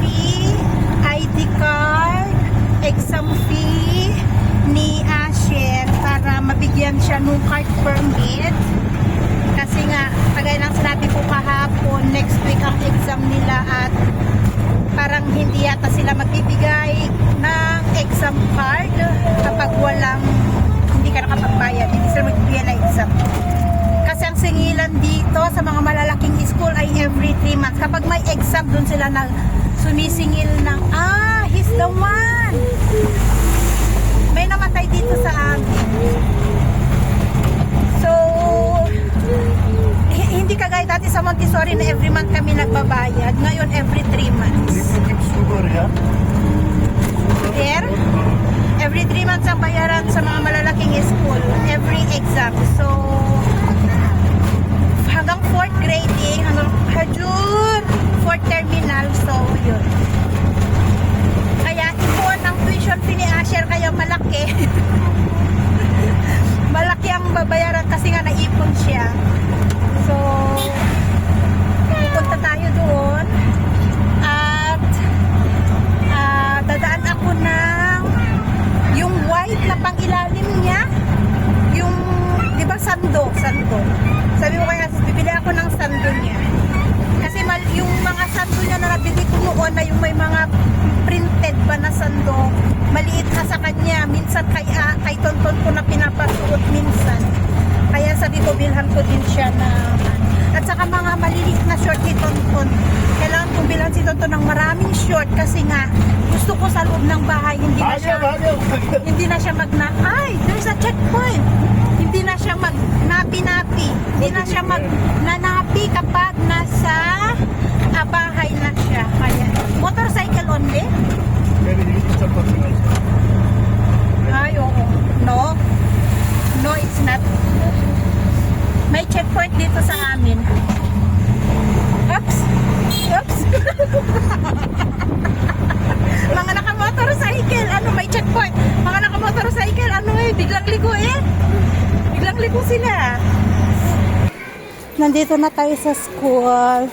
fee, ID card, exam fee ni Asher para mabigyan siya ng card permit. Kasi nga, kagaya ng sinabi ko kahapon, next week ang exam nila at parang hindi yata sila magbibigay ng exam card kapag walang hindi ka nakapagbayad. Hindi sila magbibigay ng exam. Kasi ang singilan dito sa mga malalaking school ay every 3 months. Kapag may exam, dun sila na sumisingil ng, ah, he's the one. May namatay dito sa amin. So, hi- hindi kagaya dati sa Montessori na every month kami nagbabayad. Ngayon, every 3 months. sugar ya. There, every 3 months ang bayaran sa mga malalaking school. Every exam. So, hanggang 4th grading, hanggang hajur, 4th terminal. So, yun. Kaya ipon ang tuition fee ni Asher kaya malaki. malaki ang babayaran kasi nga naipon siya. So, pupunta tayo doon. At ah, dadaan ako ng yung white na pangilalim niya. Yung, di ba sando? Sando. Sabi ko kaya, bibili ako ng sando niya. Kasi mal, yung mga sando niya na nabili ko noon na yung may mga printed ba na sando, maliit na sa kanya. Minsan kay, ah, kay Tonton ko na pinapasuot minsan. Kaya sabi ko, bilhan ko din siya na at saka mga maliliit na short ni Tonton. Kailangan kong bilhan si Tonton ng maraming short kasi nga gusto ko sa loob ng bahay hindi na siya hindi na siya mag ay there's a checkpoint! Hindi na siya mag napi-napi hindi na siya mag nanapi kapag nasa ah, bahay na siya. Kaya motorcycle only? Ay oo. No. No it's not. May checkpoint dito sa amin oops oops mga nakamotorcycle ano may checkpoint mga nakamotorcycle ano eh biglang ligo eh biglang ligo sila. Nandito na tayo sa school.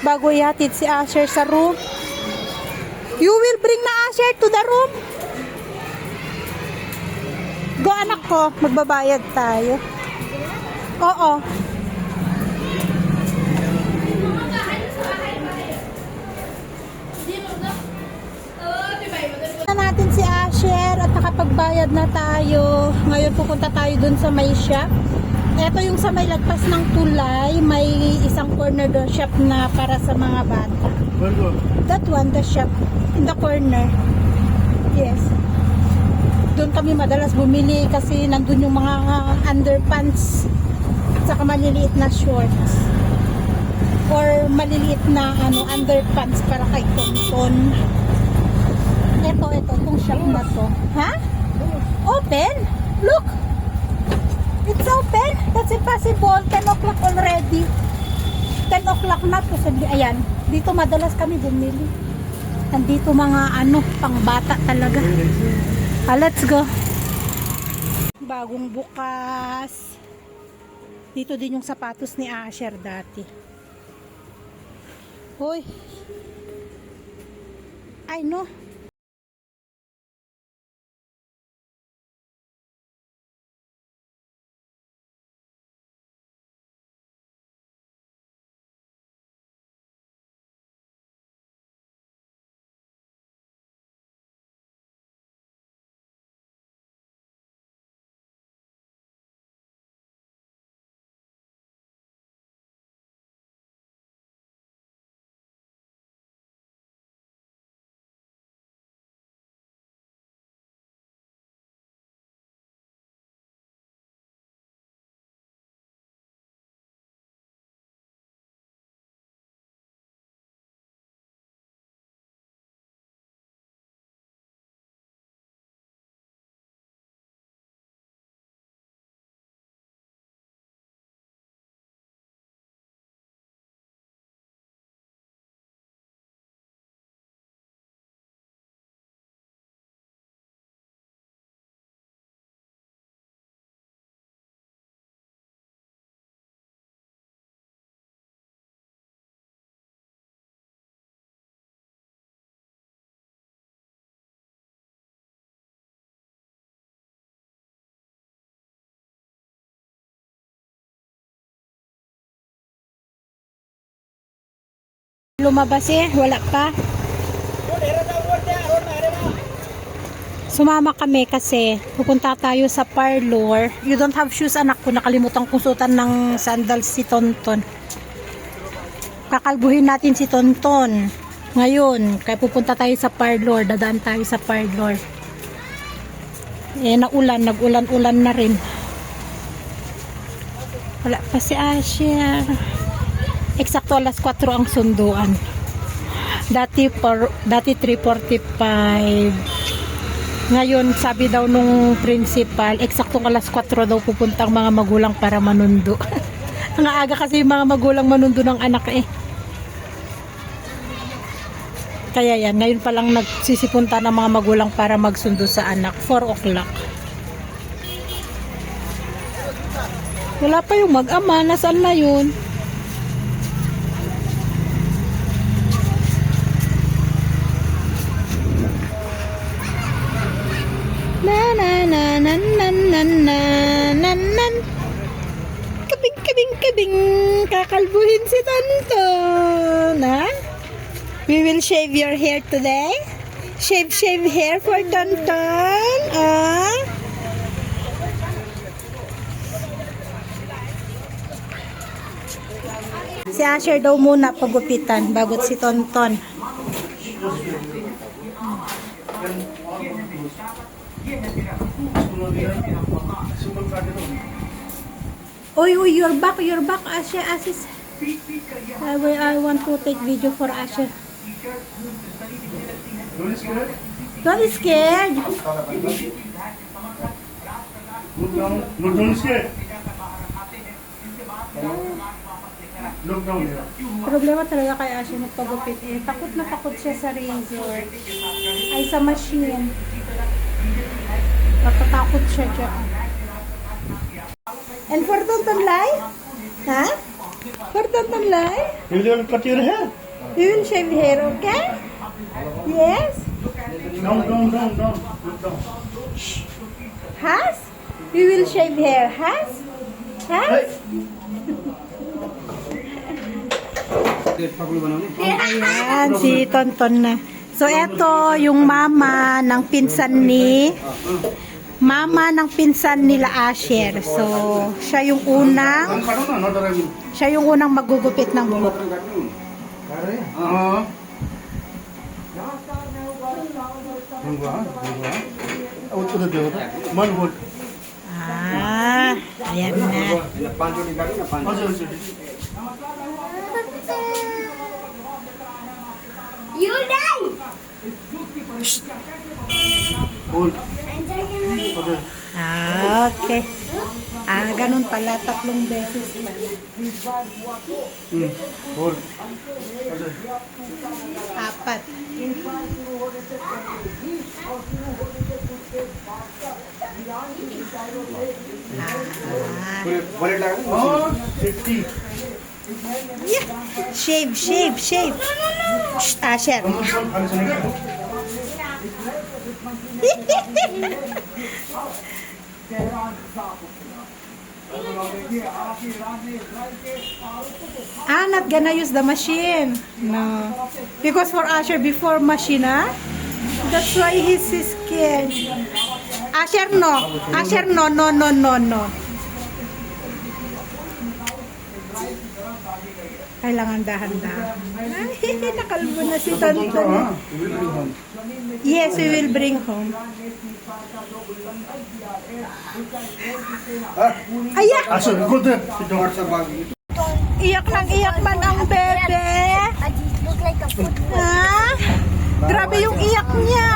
Bago ihatid si Asher sa room. You will bring na Asher to the room. Go anak ko. Magbabayad tayo. Oo Asher at nakapagbayad na tayo. Ngayon pupunta tayo dun sa may shop. Ito yung sa may lagpas ng tulay, may isang corner doon shop na para sa mga bata. That one, the shop in the corner. Yes. Doon kami madalas bumili kasi nandun yung mga underpants at saka maliliit na shorts. Or maliliit na ano underpants para kay Tonton. Ito, ito, itong shop na to. Ha? Open? Look! It's open? That's impossible. 10 o'clock already. 10 o'clock na to. Sabi, ayan. Dito madalas kami bumili. Nandito mga ano, pang bata talaga. Ah, let's go. Bagong bukas. Dito din yung sapatos ni Asher dati. Hoy. Ay no. Lumabas eh, wala pa. Sumama kami kasi pupunta tayo sa parlor. You don't have shoes anak ko. Nakalimutan kong suotan ng sandals si Tonton. Kakalbuhin natin si Tonton. Ngayon, kaya pupunta tayo sa parlor. Dadaan tayo sa parlor. Eh, naulan. Nag-ulan-ulan na rin. Wala pa si Asher. Eksakto alas 4 ang sunduan. Dati, por, dati 3.45. Ngayon, sabi daw nung principal, eksaktong alas 4 daw pupunta ang mga magulang para manundo. ang aga kasi yung mga magulang manundo ng anak eh. Kaya yan, ngayon pa lang nagsisipunta ng mga magulang para magsundo sa anak. 4 o'clock. Wala pa yung mag-ama. Nasaan na yun? Kabing kakalbuhin si Tonton ha? We will shave your hair today Shave shave hair for Tonton ah? Si Asher daw muna pagupitan bagot si Tonton Oy, oy, you're back, you're back, Asher, Asis. I, will, I want to take video for Asher. Don't scared? Don't scared. Don't scared. Look down here. Problema talaga kay Asher magpagupit eh. Takot na takot siya sa razor. Ay, sa machine. Natatakot siya dyan. And for Tonton Lai? Ha? For Tonton Lai? You will cut your hair. You will shave hair, okay? Yes? Down, down, down, down. Look down. Has? You will shave hair, has? Has? Ayan, si Tonton na. So, eto yung mama ng pinsan ni mama ng pinsan nila Asher. So, siya yung unang siya yung unang magugupit ng buhok. Oo. Ah, ayan na. Yunay! Ah, okay. Ah, ganun pala. Tatlong beses pala. Hmm. Hold. Apat. Ah. Yeah. Shave, shave, shave. Shh, Asher. Ah, not gonna use the machine. No. Because for Asher, before machine, ah? That's why he's scared. Asher, no. Asher, no, no, no, no, no. Kailangan dahan-dahan. Ay, nakalbo na si Tonton. Yes, we will bring home. Ayak! Ah, so go there. Sit down. Iyak nang iyak man ang bebe. Look like a? Grabe yung iyak niya.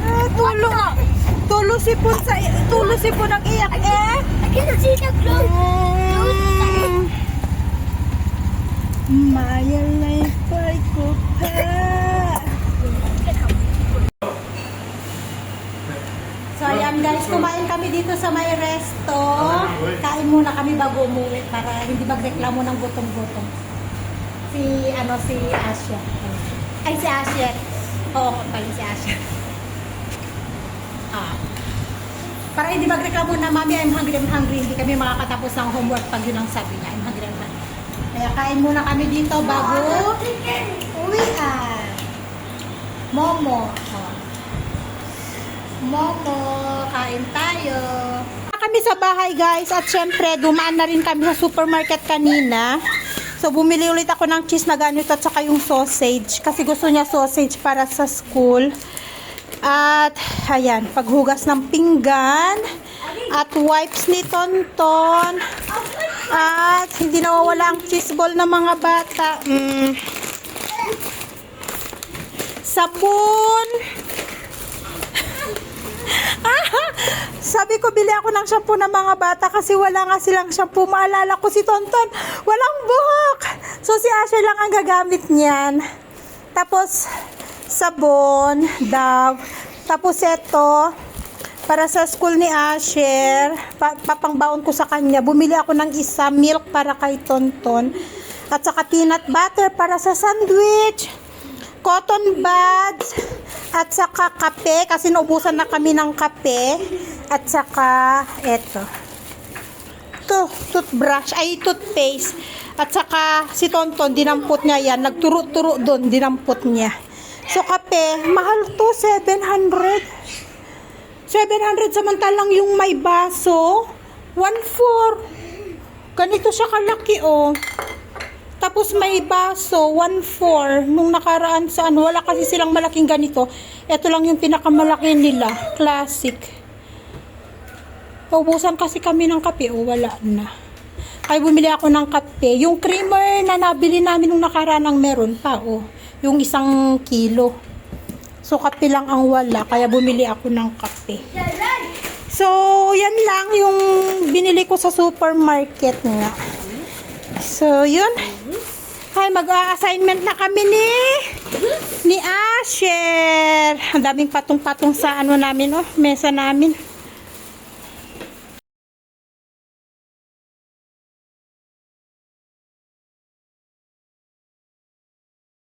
Ah, tulo. Tulo si Pun sa tulo si Pun ang iyak eh. I can see the clothes. Maya life ay ko pa. So ayan guys, kumain kami dito sa may resto. Kain muna kami bago umuwi para hindi magreklamo ng gutom-gutom. Si ano si Asya. Ay si Asya. Oo, pala si Asya. Ah. Para hindi magreklamo na, Mami, I'm hungry, I'm hungry. Hindi kami makakatapos ng homework pag yun ang sabi niya. I'm hungry, I'm hungry. Kaya kain muna kami dito bago uwian. Momo. Oh. Momo, kain tayo. Kami sa bahay guys at syempre dumaan na rin kami sa supermarket kanina. So bumili ulit ako ng cheese na ganito at saka yung sausage kasi gusto niya sausage para sa school. At ayan, paghugas ng pinggan at wipes ni Tonton. At hindi nawawala ang cheese ball ng mga bata. Mm. Sabon. Sabi ko, bili ako ng shampoo ng mga bata kasi wala nga silang shampoo. Maalala ko si Tonton, walang buhok. So, si Asher lang ang gagamit niyan. Tapos, sabon, Dove. Tapos, ito, para sa school ni Asher, pa papangbaon ko sa kanya. Bumili ako ng isa, milk para kay Tonton. At saka peanut butter para sa sandwich cotton buds, at saka kape, kasi naubusan na kami ng kape, at saka, eto, to, toothbrush, ay toothpaste, at saka si Tonton, dinampot niya yan, nagturo-turo doon, dinampot niya. So, kape, mahal to, 700. 700 samantalang yung may baso, 1.4. Ganito siya kalaki, oh. Tapos may baso, 1.4. Nung nakaraan sa ano, wala kasi silang malaking ganito. Ito lang yung pinakamalaki nila. Classic. Paubusan kasi kami ng kape, o wala na. Ay bumili ako ng kape. Yung creamer na nabili namin nung nakaraan ang meron pa, oh. Yung isang kilo. So kape lang ang wala, kaya bumili ako ng kape. So, yan lang yung binili ko sa supermarket nga. So, yun. Ay, mag-assignment na kami ni ni Asher. Ang daming patong-patong sa ano namin, oh, mesa namin.